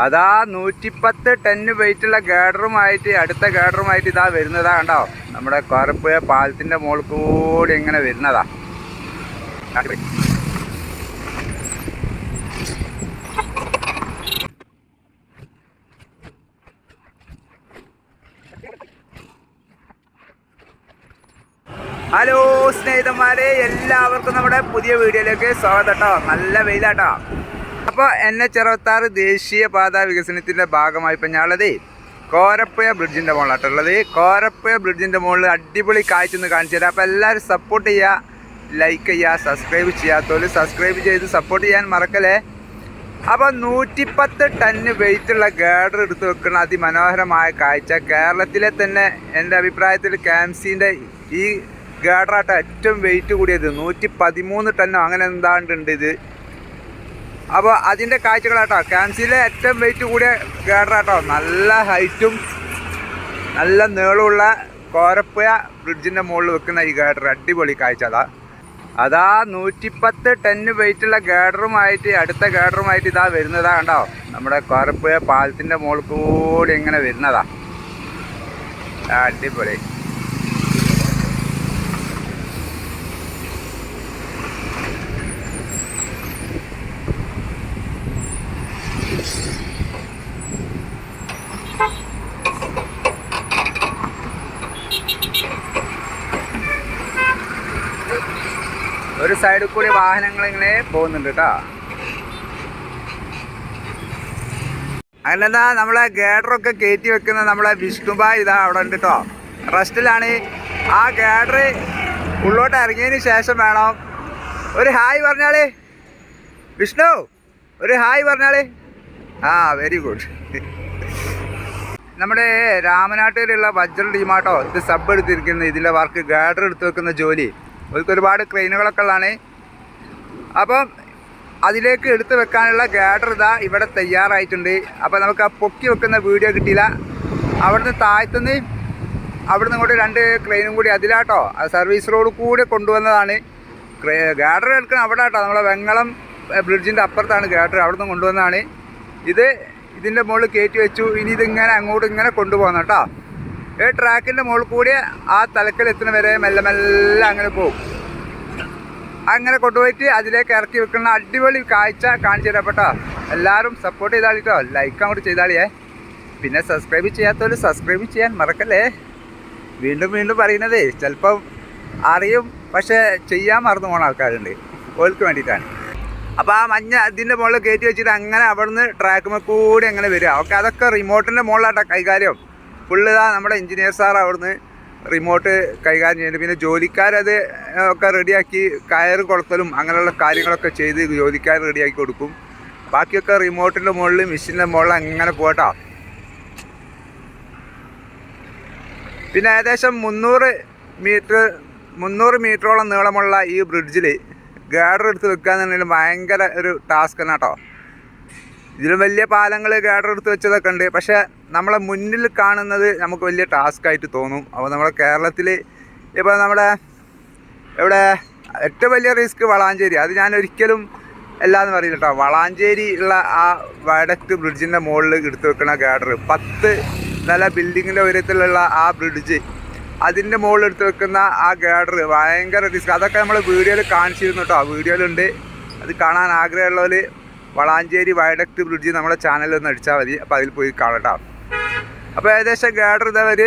അതാ നൂറ്റിപ്പത്ത് ടന്ന് വെയിറ്റുള്ള ഗേഡറുമായിട്ട് അടുത്ത ഗേഡറുമായിട്ട് ഇതാ വരുന്നതാ കണ്ടോ? നമ്മുടെ കോരപ്പുഴ പാലത്തിന്റെ മുകളിൽ കൂടി ഇങ്ങനെ വരുന്നതാ. ഹലോ സ്നേഹിതന്മാരെ എല്ലാവർക്കും നമ്മുടെ പുതിയ വീഡിയോയിലേക്ക് സ്വാഗതം കേട്ടോ. നല്ല വെയിലാട്ടോ. അപ്പോൾ എൻ എച്ച് അറുപത്താറ് ദേശീയ പാത വികസനത്തിന്റെ ഭാഗമായി ഇപ്പം ഞാനുള്ളത് കോരപ്പുഴ ബ്രിഡ്ജിന്റെ മുകളിലാട്ടുള്ളത് കോരപ്പുഴ ബ്രിഡ്ജിന്റെ മുകളിൽ അടിപൊളി കാഴ്ച ഒന്ന് കാണിച്ചു തരാം. അപ്പോൾ എല്ലാവരും സപ്പോർട്ട് ചെയ്യുക ലൈക്ക് ചെയ്യുക സബ്സ്ക്രൈബ് ചെയ്യാത്തവർ സബ്സ്ക്രൈബ് ചെയ്ത് സപ്പോർട്ട് ചെയ്യാൻ മറക്കല്ലേ? അപ്പോൾ നൂറ്റിപ്പത്ത് ടണ്ണ് വെയിറ്റുള്ള ഗാഡർ എടുത്ത് വെക്കുന്ന അതിമനോഹരമായ കാഴ്ച. കേരളത്തിലെ തന്നെ എന്റെ അഭിപ്രായത്തിൽ ക്യാംസിന്റെ ഈ ഗാഡറാട്ട ഏറ്റവും വെയിറ്റ് കൂടിയത് നൂറ്റി പതിമൂന്ന് ടണ്ണോ അങ്ങനെ എന്താണ്ടുണ്ട് ഇത്? അപ്പോൾ അതിന്റെ കാഴ്ചകളാട്ടോ. കാൻസിലെ ഏറ്റവും വെയിറ്റ് കൂടിയ ഗേഡറാട്ടോ. നല്ല ഹൈറ്റും നല്ല നീളമുള്ള കോരപ്പുഴ ബ്രിഡ്ജിന്റെ മുകളിൽ വെക്കുന്ന ഈ ഗേഡർ. അടിപൊളി കാഴ്ച അതാ. അതാ നൂറ്റിപ്പത്ത് ടന്ന് വെയിറ്റുള്ള ഗേഡറുമായിട്ട് അടുത്ത ഗേഡറുമായിട്ട് ഇതാ വരുന്നതാ കണ്ടോ? നമ്മുടെ കോരപ്പുഴ പാലത്തിന്റെ മുകളിൽ കൂടി ഇങ്ങനെ വരുന്നതാ. അടിപൊളി. ഒരു സൈഡിൽ കൂടി വാഹനങ്ങൾ ഇങ്ങനെ പോകുന്നുണ്ട് കേട്ടോ അങ്ങനെന്താ നമ്മളെ ഗേഡറൊക്കെ കയറ്റി വെക്കുന്ന നമ്മളെ വിഷ്ണുബായ് ഇതാ അവിടെ ഉണ്ട് കേട്ടോ റെസ്റ്റിലാണ്. ആ ഗേഡർ ഉള്ളോട്ട് ഇറങ്ങിയതിന് ശേഷം വേണം. ഒരു ഹായ് പറഞ്ഞാളേ. വിഷ്ണു ഒരു ഹായ് പറഞ്ഞാളേ. ആ വെരി ഗുഡ് നമ്മുടെ രാമനാട്ടിലുള്ള വജ്ര ടീമാട്ടോ ഇത് സബ് എടുത്തിരിക്കുന്നത്. ഇതിലെ വർക്ക് ഗാഡർ എടുത്ത് വെക്കുന്ന ജോലി. അവർക്ക് ഒരുപാട് ക്രെയിനുകളൊക്കെ ഉള്ളതാണ്. അപ്പം അതിലേക്ക് എടുത്തു വെക്കാനുള്ള ഗാഡർ ഇതാ ഇവിടെ തയ്യാറായിട്ടുണ്ട്. അപ്പോൾ നമുക്ക് ആ പൊക്കി വെക്കുന്ന വീഡിയോ കിട്ടിയില്ല. അവിടുന്ന് താഴ്ത്തുന്ന അവിടുന്ന് ഇങ്ങോട്ട് രണ്ട് ക്രെയിനും കൂടി അതിലാട്ടോ സർവീസ് റോഡ് കൂടി കൊണ്ടുവന്നതാണ്. ഗാഡർ എടുക്കണം അവിടെ ആട്ടോ നമ്മളെ വെങ്ങളം ബ്രിഡ്ജിന്റെ അപ്പുറത്താണ് ഗാഡർ അവിടുന്ന് കൊണ്ടുവന്നതാണ്. ഇത് ഇതിന്റെ മുകളിൽ കയറ്റി വെച്ചു. ഇനി ഇതിങ്ങനെ അങ്ങോട്ട് ഇങ്ങനെ കൊണ്ടുപോകണം കേട്ടോ. ഈ ട്രാക്കിന്റെ മുകളിൽ കൂടി ആ തലക്കൽ വരെ മെല്ലെ മെല്ലെ അങ്ങനെ പോകും. അങ്ങനെ കൊണ്ടുപോയിട്ട് അതിലേക്ക് ഇറക്കി വെക്കുന്ന അടിപൊളി കാഴ്ച കാണിച്ചു തരപ്പെട്ടോ എല്ലാവരും സപ്പോർട്ട് ചെയ്താളിട്ടോ ലൈക്ക് അങ്ങോട്ട് ചെയ്താളിയേ. പിന്നെ സബ്സ്ക്രൈബ് ചെയ്യാത്തവർ സബ്സ്ക്രൈബ് ചെയ്യാൻ മറക്കല്ലേ. വീണ്ടും വീണ്ടും പറയുന്നതേ. ചിലപ്പം അറിയും പക്ഷേ ചെയ്യാൻ മറന്നു പോകുന്ന ആൾക്കാരുണ്ട്. ഓൾക്ക് വേണ്ടിയിട്ടാണ്. അപ്പോൾ ആ മഞ്ഞ ഇതിന്റെ മുകളിൽ കയറ്റി വെച്ചിട്ട് അങ്ങനെ അവിടുന്ന് ട്രാക്കുമ്പോൾ കൂടി അങ്ങനെ വരിക. ഓക്കെ അതൊക്കെ റിമോട്ടിന്റെ മുകളിലാട്ടോ കൈകാര്യം. ഫുള്ള് ഇതാ നമ്മുടെ എഞ്ചിനീയർ സാർ അവിടുന്ന് റിമോട്ട് കൈകാര്യം ചെയ്യുന്നുണ്ട്. പിന്നെ ജോലിക്കാരത് ഒക്കെ റെഡിയാക്കി കയർ കൊളുത്തലും അങ്ങനെയുള്ള കാര്യങ്ങളൊക്കെ ചെയ്ത് ജോലിക്കാർ റെഡിയാക്കി കൊടുക്കും. ബാക്കിയൊക്കെ റിമോട്ടിന്റെ മുകളിൽ മെഷീന്റെ മുകളിൽ അങ്ങനെ പോകട്ടോ പിന്നെ ഏകദേശം മുന്നൂറ് മീറ്റർ മുന്നൂറ് മീറ്ററോളം നീളമുള്ള ഈ ബ്രിഡ്ജിൽ ഗാഡർ എടുത്ത് വെക്കുക എന്നുണ്ടെങ്കിൽ ഭയങ്കര ഒരു ടാസ്ക് തന്നെ കേട്ടോ. ഇതിലും വലിയ പാലങ്ങൾ ഗാഡർ എടുത്ത് വെച്ചതൊക്കെ ഉണ്ട്. പക്ഷേ നമ്മളെ മുന്നിൽ കാണുന്നത് നമുക്ക് വലിയ ടാസ്ക് ആയിട്ട് തോന്നും. അപ്പോൾ നമ്മുടെ കേരളത്തിൽ ഇപ്പോൾ നമ്മുടെ ഇവിടെ ഏറ്റവും വലിയ റിസ്ക് വളാഞ്ചേരി. അത് ഞാൻ ഒരിക്കലും എല്ലാന്ന് പറയില്ല കേട്ടോ. വളാഞ്ചേരി ഉള്ള ആ വടക്ക് ബ്രിഡ്ജിന്റെ മുകളിൽ എടുത്ത് വെക്കുന്ന ഗാഡർ. പത്ത് നല്ല ബിൽഡിങ്ങിന്റെ ഉയരത്തിലുള്ള ആ ബ്രിഡ്ജ് അതിന്റെ മുകളിൽ എടുത്ത് വെക്കുന്ന ആ ഗാഡർ ഭയങ്കര റിസ്ക് അതൊക്കെ നമ്മൾ വീഡിയോയിൽ കാണിച്ചിരുന്നു കേട്ടോ വീഡിയോയിലുണ്ട്. അത് കാണാൻ ആഗ്രഹമുള്ളവർ വളാഞ്ചേരി വയഡക്ട് ബ്രിഡ്ജ് നമ്മുടെ ചാനലിൽ ഒന്ന് അടിച്ചാൽ മതി. അപ്പോൾ അതിൽ പോയി കാണട്ടോ. അപ്പോൾ ഏകദേശം ഗാഡർ ഇതവർ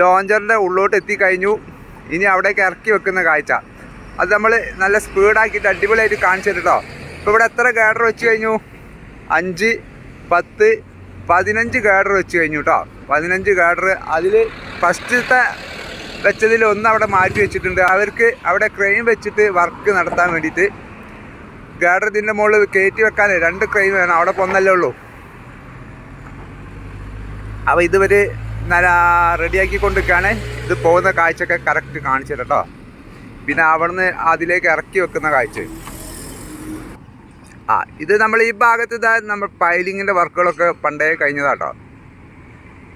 ലോഞ്ചറിന്റെ ഉള്ളോട്ട് എത്തിക്കഴിഞ്ഞു. ഇനി അവിടേക്ക് ഇറക്കി വെക്കുന്ന കാഴ്ച. അത് നമ്മൾ നല്ല സ്പീഡാക്കിയിട്ട് അടിപൊളിയായിട്ട് കാണിച്ചു കേട്ടോ ഇപ്പോൾ ഇവിടെ എത്ര ഗാഡർ വെച്ച് കഴിഞ്ഞു? അഞ്ച് പത്ത് പതിനഞ്ച് ഗാഡർ വെച്ച് കഴിഞ്ഞു കേട്ടോ പതിനഞ്ച് ഗാഡർ അതിൽ ഫസ്റ്റത്തെ വെച്ചതിൽ ഒന്ന് അവിടെ മാറ്റി വെച്ചിട്ടുണ്ട്. അവർക്ക് അവിടെ ക്രെയിൻ വെച്ചിട്ട് വർക്ക് നടത്താൻ വേണ്ടിയിട്ട്. ഗാഡർ ഇതിന്റെ മുകളിൽ കയറ്റി വെക്കാൻ രണ്ട് ക്രെയിൻ വേണം. അവിടെ പൊന്നല്ലേ ഉള്ളൂ. അപ്പോൾ ഇതുവരെ നല്ല റെഡിയാക്കി കൊണ്ടിരിക്കുകയാണ്. ഇത് പോകുന്ന കാഴ്ചയൊക്കെ കറക്റ്റ് കാണിച്ചു കേട്ടോ. പിന്നെ അവിടുന്ന് അതിലേക്ക് ഇറക്കി വെക്കുന്ന കാഴ്ച. ആ ഇത് നമ്മൾ ഈ ഭാഗത്ത് ഇതാ നമ്മൾ പൈലിങ്ങിന്റെ വർക്കുകളൊക്കെ പണ്ടേ കഴിഞ്ഞതാട്ടോ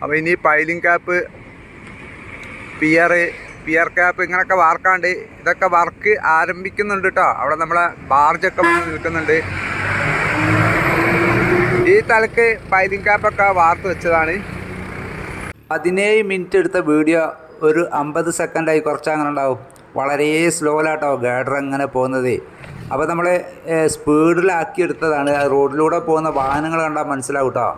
അപ്പോൾ ഇനി piling cap pier pier cap ഇങ്ങനൊക്കെ വാർക്കാണ്ട് ഇതൊക്കെ വർക്ക് ആരംഭിക്കുന്നുണ്ട് കേട്ടോ അവിടെ നമ്മളെ ബാർജൊക്കെ നിൽക്കുന്നുണ്ട്. ഈ തലക്ക് പൈലിംഗ് ക്യാപ്പൊക്കെ വാർത്ത് വെച്ചതാണ്. പതിനേഴ് മിനിറ്റ് എടുത്ത വീഡിയോ ഒരു അമ്പത് സെക്കൻഡായി കുറച്ച് അങ്ങനെ ഉണ്ടാവും വളരെ സ്ലോയിലാട്ടോ ഗൈഡർ അങ്ങനെ പോകുന്നത്. അപ്പോൾ നമ്മൾ സ്പീഡിലാക്കി എടുത്തതാണ്. റോഡിലൂടെ പോകുന്ന വാഹനങ്ങൾ കണ്ടാൽ മനസ്സിലാവും കേട്ടോ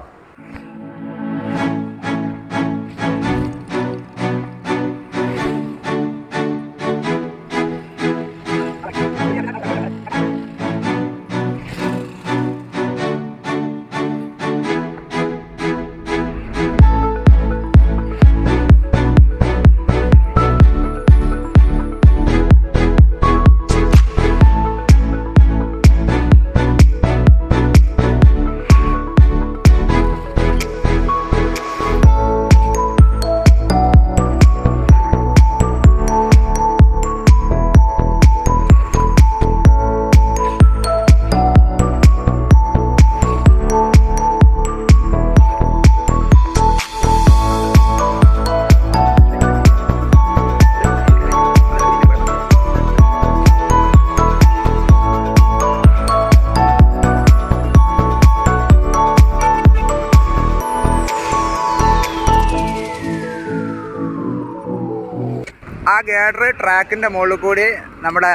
ആ ഗേഡർ ട്രാക്കിന്റെ മുകളിൽ കൂടി നമ്മുടെ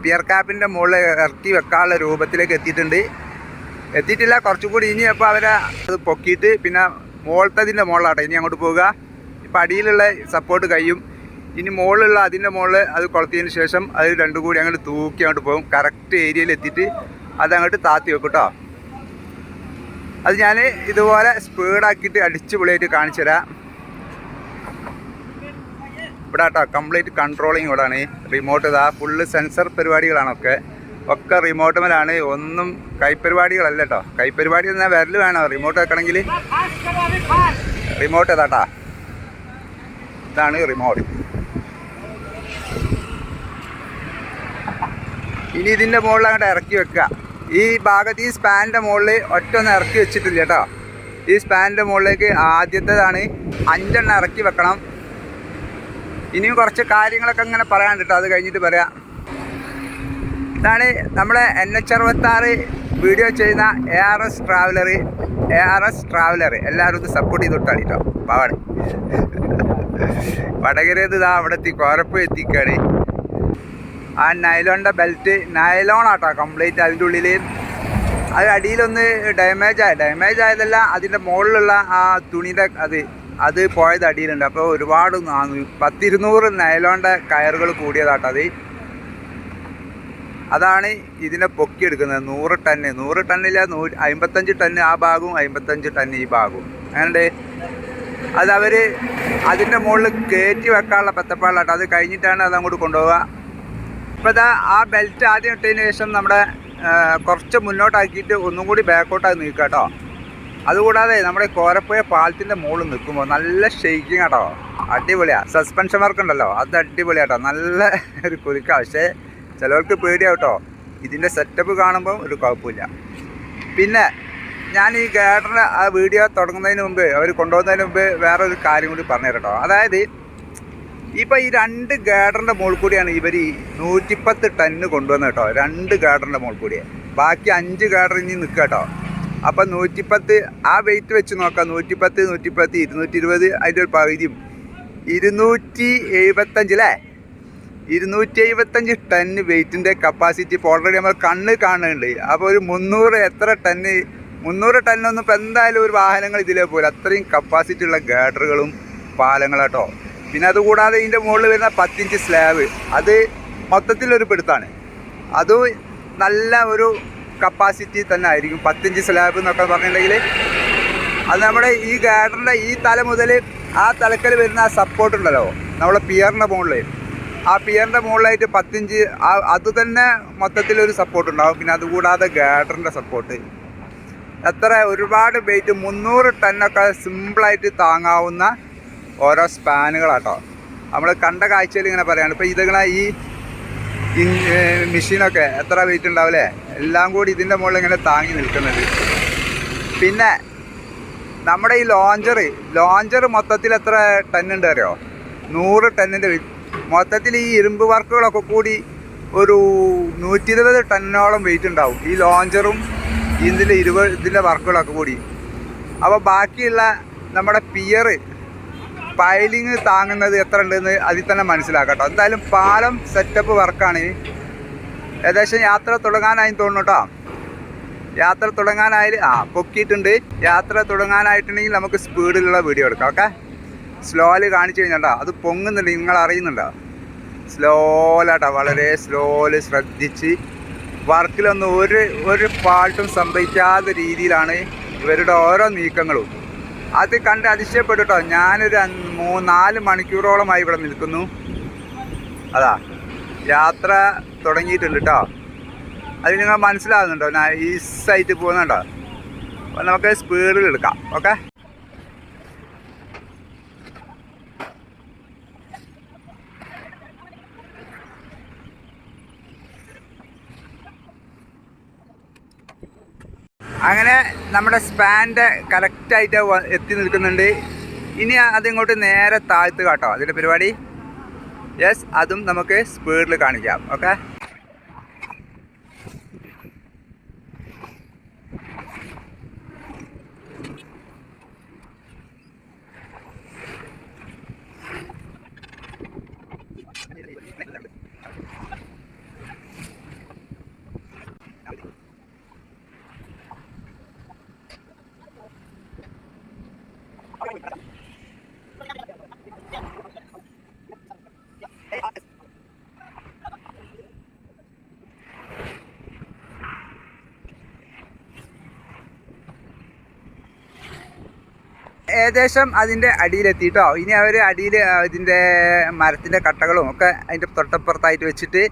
പിയർ കാപ്പിന്റെ മുകളിൽ ഇറക്കി വെക്കാനുള്ള രൂപത്തിലേക്ക് എത്തിയിട്ടുണ്ട്. എത്തിയിട്ടില്ല കുറച്ചും കൂടി ഇനി അപ്പോൾ അവരെ അത് പൊക്കിയിട്ട് പിന്നെ മുകളിലത്തതിന്റെ മുകളിലാട്ടെ ഇനി അങ്ങോട്ട് പോവുക. ഇപ്പം അടിയിലുള്ള സപ്പോർട്ട് കഴിയും. ഇനി മുകളിലുള്ള അതിന്റെ മുകളിൽ അത് കൊളത്തിയതിന് ശേഷം അത് രണ്ടും കൂടി അങ്ങോട്ട് തൂക്കി അങ്ങോട്ട് പോകും. കറക്റ്റ് ഏരിയയിൽ എത്തിയിട്ട് അത് അങ്ങോട്ട് താത്തി വെക്കും കേട്ടോ അത് ഞാൻ ഇതുപോലെ സ്പീഡാക്കിയിട്ട് അടിച്ച് പൊളിയായിട്ട് കാണിച്ചു തരാം ഇവിടെ കേട്ടോ കംപ്ലീറ്റ് കൺട്രോളിങ് ഇവിടെയാണ് റിമോട്ട് ഇതാ ഫുള്ള് സെൻസർ പരിപാടികളാണൊക്കെ. ഒക്കെ റിമോട്ട് മേലാണ്. ഒന്നും കൈപ്പരിപാടികളല്ല കേട്ടോ കൈപ്പരിപാടി എന്നാൽ വിരൽ വേണോ. റിമോട്ട് വെക്കണമെങ്കിൽ. റിമോട്ട് ഇതാട്ടാ ഇതാണ് റിമോട്ട് ഇനി ഇതിന്റെ മുകളിൽ അങ്ങോട്ട് ഇറക്കി വെക്കുക. ഈ ഭാഗത്ത് ഈ സ്പാനിന്റെ മുകളിൽ ഒറ്റ ഒന്ന് ഇറക്കി വെച്ചിട്ടില്ല കേട്ടോ. ഈ സ്പാനിന്റെ മുകളിലേക്ക് ആദ്യത്തേതാണ് അഞ്ചെണ്ണം ഇറക്കി വെക്കണം. ഇനിയും കുറച്ച് കാര്യങ്ങളൊക്കെ ഇങ്ങനെ കേട്ടോ അത് കഴിഞ്ഞിട്ട് പറയാം. ഇതാണ് നമ്മളെ എൻ എച്ച് അറുപത്താറ് വീഡിയോ ചെയ്യുന്ന A R S traveller A R S traveller എല്ലാവരും ഒന്ന് സപ്പോർട്ട് ചെയ്ത് വിട്ടാണ് കേട്ടോ പാവാണ്. വടകരേത് ഇതാ അവിടെ എത്തി കോരപ്പ് എത്തിക്കാണ്. ആ നൈലോണിന്റെ ബെൽറ്റ് നൈലോണാട്ടോ കംപ്ലീറ്റ് അതിന്റെ ഉള്ളിൽ അത് അടിയിലൊന്ന് ഡാമേജ് ആയ. ഡാമേജ് ആയതല്ല അതിന്റെ മുകളിലുള്ള ആ തുണിയുടെ അത് അത് പോയത് അടിയിലുണ്ട്. അപ്പോൾ ഒരുപാട് നാനൂ പത്തിരുന്നൂറ് നൈലോണിന്റെ കയറുകൾ കൂടിയതാട്ടോ അത്. അതാണ് ഇതിനെ പൊക്കിയെടുക്കുന്നത്. നൂറ് ടണ്ണ് നൂറ് ടണ്ണില്ല നൂ അമ്പത്തഞ്ച് ടണ്ണ് ആ ഭാഗവും അമ്പത്തഞ്ച് ടണ്ണ് ഈ ഭാഗവും. അങ്ങനെ അത് അവർ അതിന്റെ മുകളിൽ കയറ്റി വെക്കാനുള്ള പെത്തപ്പാടിലാട്ടോ. അത് കഴിഞ്ഞിട്ടാണ് അത് അങ്ങോട്ട് കൊണ്ടുപോവുക. ഇപ്പോൾ ഇതാ ആ ബെൽറ്റ് ആദ്യം ഇട്ടതിന് ശേഷം നമ്മുടെ കുറച്ച് മുന്നോട്ടാക്കിയിട്ട് ഒന്നും കൂടി ബാക്കോട്ടായി നീക്കാം കേട്ടോ അതുകൂടാതെ നമ്മുടെ കോരപ്പുഴ പാലത്തിന്റെ മുകളിൽ നിൽക്കുമ്പോൾ നല്ല ഷെയ്ക്കിങ് കേട്ടോ അടിപൊളിയാണ് സസ്പെൻഷൻ വർക്ക് ഉണ്ടല്ലോ. അത് അടിപൊളിയാട്ടോ. നല്ല ഒരു കുലുക്ക പക്ഷേ ചിലവർക്ക് പേടിയാട്ടോ ഇതിന്റെ സെറ്റപ്പ് കാണുമ്പോൾ ഒരു കുഴപ്പമില്ല. പിന്നെ ഞാൻ ഈ ഗൈഡറിന്റെ ആ വീഡിയോ തുടങ്ങുന്നതിന് മുമ്പ് അവർ കൊണ്ടുപോകുന്നതിന് മുമ്പ് വേറെ ഒരു കാര്യം കൂടി പറഞ്ഞു തരട്ടോ അതായത് ഇപ്പം ഈ രണ്ട് ഗാഡറിന്റെ മുകളിൽ കൂടിയാണ് ഇവർ ഈ നൂറ്റിപ്പത്ത് ടണ്ണ് കൊണ്ടുവന്നത് കേട്ടോ. രണ്ട് ഗാഡറിന്റെ മുകളിൽ കൂടി ബാക്കി അഞ്ച് ഗാഡർ ഇനി നിൽക്കുക കേട്ടോ അപ്പം നൂറ്റിപ്പത്ത് ആ വെയിറ്റ് വെച്ച് നോക്കാം. നൂറ്റിപ്പത്ത് നൂറ്റിപ്പത്ത് ഇരുന്നൂറ്റി ഇരുപത് അതിന്റെ ഒരു പകുതിയും. ഇരുന്നൂറ്റി എഴുപത്തഞ്ച് അല്ലേ? ഇരുന്നൂറ്റി എഴുപത്തഞ്ച് ടൺ വെയിറ്റിന്റെ കപ്പാസിറ്റി ഇപ്പോൾ ഓൾറെഡി നമ്മൾ കണ്ണ് കാണുന്നുണ്ട്. അപ്പോൾ ഒരു മുന്നൂറ് എത്ര ടണ്ണ് മുന്നൂറ് ടണ്ണൊന്നും ഇപ്പോൾ എന്തായാലും ഒരു വാഹനങ്ങൾ ഇതിലേ പോലെ അത്രയും കപ്പാസിറ്റി ഉള്ള ഗാഡറുകളും പാലങ്ങളാട്ടോ പിന്നെ അതുകൂടാതെ ഇതിന്റെ മുകളിൽ വരുന്ന പത്തിഞ്ച് സ്ലാബ് അത് മൊത്തത്തിലൊരു പിടുത്താണ്. അതും നല്ല ഒരു കപ്പാസിറ്റി തന്നെ ആയിരിക്കും പത്തിഞ്ച് സ്ലാബ് എന്നൊക്കെ പറഞ്ഞിട്ടുണ്ടെങ്കിൽ അത് നമ്മുടെ ഈ ഗാർഡറിന്റെ ഈ തല മുതൽ ആ തലക്കൽ വരുന്ന ആ സപ്പോർട്ട് ഉണ്ടല്ലോ. നമ്മളെ പിയറിന്റെ മുകളിൽ ആ പിയറിന്റെ മുകളിലായിട്ട് പത്തിഞ്ച് ആ അത് തന്നെ മൊത്തത്തിൽ ഒരു സപ്പോർട്ട് ഉണ്ടാകും പിന്നെ അതുകൂടാതെ ഗാർഡറിന്റെ സപ്പോർട്ട് എത്ര ഒരുപാട് വെയിറ്റ് മുന്നൂറ് ടണ്ണൊക്കെ സിമ്പിളായിട്ട് താങ്ങാവുന്ന ഓരോ സ്പാനുകളാട്ടോ നമ്മൾ കണ്ട കാഴ്ചയിൽ ഇങ്ങനെ പറയാണ്. ഇപ്പോൾ ഇതിങ്ങനെ ഈ മെഷീനൊക്കെ എത്ര വെയിറ്റ് ഉണ്ടാവില്ലേ എല്ലാം കൂടി ഇതിന്റെ മുകളിൽ ഇങ്ങനെ താങ്ങി നിൽക്കുന്നത്. പിന്നെ നമ്മുടെ ഈ ലോഞ്ചർ ലോഞ്ചർ മൊത്തത്തിൽ എത്ര ടന്നുണ്ട് അറിയോ? നൂറ് ടന്നിന്റെ മൊത്തത്തിൽ ഈ ഇരുമ്പ് വർക്കുകളൊക്കെ കൂടി ഒരു നൂറ്റി ഇരുപത് ടെന്നോളം വെയിറ്റ് ഉണ്ടാവും. ഈ ലോഞ്ചറും ഇതിന്റെ ഇരുപത് ഇതിന്റെ വർക്കുകളൊക്കെ കൂടി. അപ്പോൾ ബാക്കിയുള്ള നമ്മുടെ പിയർ പൈലിങ് താങ്ങുന്നത് എത്ര ഉണ്ടെന്ന് അതിൽ തന്നെ മനസ്സിലാക്കാം കേട്ടോ. എന്തായാലും പാലം സെറ്റപ്പ് വർക്കാണ് ഏകദേശം യാത്ര തുടങ്ങാനായി തോന്നുന്നു കേട്ടോ യാത്ര തുടങ്ങാനായി ആ പൊക്കിയിട്ടുണ്ട്. യാത്ര തുടങ്ങാനായിട്ടുണ്ടെങ്കിൽ നമുക്ക് സ്പീഡിലുള്ള വീഡിയോ എടുക്കാം ഓക്കെ? സ്ലോയിൽ കാണിച്ചു കഴിഞ്ഞാട്ടോ അത് പൊങ്ങുന്നുണ്ട് നിങ്ങൾ അറിയുന്നുണ്ടോ? സ്ലോലാട്ടോ വളരെ സ്ലോയിൽ ശ്രദ്ധിച്ച്. വർക്കിലൊന്നും ഒരു ഒരു പാട്ടും സംഭവിക്കാത്ത രീതിയിലാണ് ഇവരുടെ ഓരോ നീക്കങ്ങളും. അത് കണ്ട് അതിശയപ്പെട്ടു കേട്ടോ ഞാനൊരു മൂന്ന് നാല് മണിക്കൂറോളമായി ഇവിടെ നിൽക്കുന്നു. അതാ യാത്ര തുടങ്ങിയിട്ടുണ്ട് കേട്ടോ. അത് നിങ്ങൾ മനസ്സിലാകുന്നുണ്ടോ? ഞാൻ ഈ സൈറ്റ് പോകുന്നുണ്ടോ? അപ്പോൾ നമുക്ക് സ്പീഡിൽ എടുക്കാം. ഓക്കെ അങ്ങനെ നമ്മുടെ സ്പാൻഡ് കറക്റ്റായിട്ട് എത്തി നിൽക്കുന്നുണ്ട്. ഇനി അതിങ്ങോട്ട് നേരെ താഴ്ത്തുക കേട്ടോ. അതിന്റെ പരിപാടി. യെസ് അതും നമുക്ക് സ്പീഡിൽ കാണിക്കാം ഓക്കെ ഏകദേശം അതിന്റെ അടിയിലെത്തിയിട്ടോ. ഇനി അവർ അടിയിൽ ഇതിന്റെ മരത്തിന്റെ കട്ടകളും ഒക്കെ അതിന്റെ തൊട്ടപ്പുറത്തായിട്ട് വെച്ചിട്ട്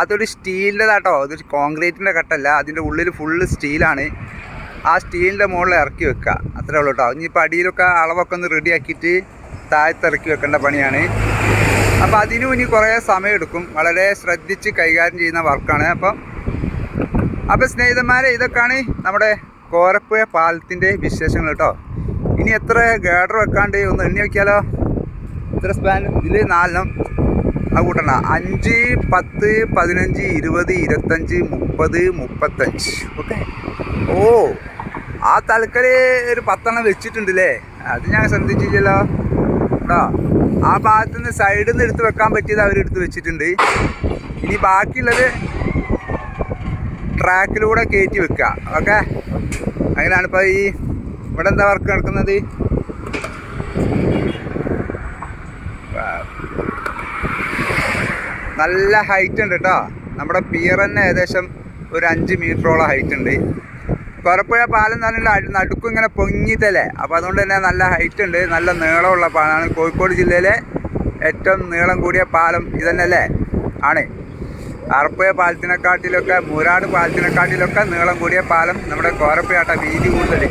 അതൊരു സ്റ്റീലിന്റെതാട്ടോ. അതൊരു കോൺക്രീറ്റിന്റെ കട്ടല്ല. അതിന്റെ ഉള്ളിൽ ഫുള്ള് സ്റ്റീലാണ്. ആ സ്റ്റീലിന്റെ മുകളിൽ ഇറക്കി വെക്കുക. അത്രേ ഉള്ളൂ കേട്ടോ ഇനിയിപ്പോൾ അടിയിലൊക്കെ അളവൊക്കെ ഒന്ന് റെഡി ആക്കിയിട്ട് താഴത്ത് ഇറക്കി വെക്കേണ്ട പണിയാണ്. അപ്പോൾ അതിനും ഇനി കുറേ സമയമെടുക്കും വളരെ ശ്രദ്ധിച്ച് കൈകാര്യം ചെയ്യുന്ന വർക്കാണ്. അപ്പം അപ്പോൾ സ്നേഹിതന്മാരെ ഇതൊക്കെയാണ് നമ്മുടെ കോരപ്പുഴ പാലത്തിന്റെ വിശേഷങ്ങൾ കേട്ടോ ഇനി എത്ര ഗേഡർ വെക്കാണ്ട് ഒന്ന് എണ്ണി വെക്കാലോ? ഇത്ര സ്പാൻ ഇതിൽ നാലെണ്ണം. ആ കൂട്ടണ്ട അഞ്ച് പത്ത് പതിനഞ്ച് ഇരുപത് ഇരുപത്തഞ്ച് മുപ്പത് മുപ്പത്തഞ്ച്. ഓക്കെ. ഓ ആ തലക്കറി ഒരു പത്തെണ്ണം വെച്ചിട്ടുണ്ടല്ലേ? അത് ഞാൻ ശ്രദ്ധിച്ചില്ലല്ലോ. കേട്ടോ ആ ഭാഗത്തു നിന്ന് സൈഡിൽ നിന്ന് എടുത്ത് വെക്കാൻ പറ്റിയത് അവരെടുത്ത് വെച്ചിട്ടുണ്ട്. ഇനി ബാക്കിയുള്ളത് ട്രാക്കിലൂടെ കയറ്റി വെക്കുക ഓക്കെ? അങ്ങനെയാണിപ്പോൾ ഈ ഇവിടെ എന്താ വർക്ക് നടക്കുന്നത്. നല്ല ഹൈറ്റ് ഉണ്ട് കേട്ടോ നമ്മുടെ പിയർ തന്നെ ഏകദേശം ഒരു അഞ്ച് മീറ്ററോളം ഹൈറ്റ് ഉണ്ട്. കുറപ്പുഴ പാലം പറഞ്ഞാൽ നടുക്കും ഇങ്ങനെ പൊങ്ങിയിട്ടല്ലേ? അപ്പോൾ അതുകൊണ്ട് തന്നെ നല്ല ഹൈറ്റ് ഉണ്ട്. നല്ല നീളമുള്ള പാലമാണ് കോഴിക്കോട് ജില്ലയിലെ ഏറ്റവും നീളം കൂടിയ പാലം ഇതന്നെ അല്ലേ ആണ്. അറപ്പുഴ പാലത്തിനെക്കാട്ടിലൊക്കെ മൂരാട് പാലത്തിനെക്കാട്ടിലൊക്കെ നീളം കൂടിയ പാലം നമ്മുടെ കോരപ്പയാട്ട വീതി കൂടുതൽ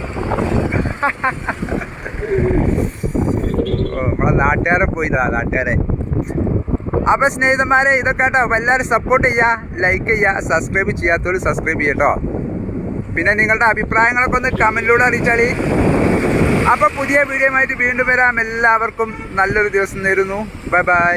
നമ്മളെ നാട്ടുകാരെ പോയിതാ നാട്ടുകാരെ. അപ്പൊ സ്നേഹിതന്മാരെ ഇതൊക്കെ കേട്ടോ എല്ലാവരും സപ്പോർട്ട് ചെയ്യുക ലൈക്ക് ചെയ്യുക സബ്സ്ക്രൈബ് ചെയ്യാത്തവർ സബ്സ്ക്രൈബ് ചെയ്യട്ടോ പിന്നെ നിങ്ങളുടെ അഭിപ്രായങ്ങളൊക്കെ ഒന്ന് കമന്റിലൂടെ അറിയിച്ചാൽ അപ്പൊ പുതിയ വീഡിയോ ആയിട്ട് വീണ്ടും വരാം. എല്ലാവർക്കും നല്ലൊരു ദിവസം നേരുന്നു. Bye bye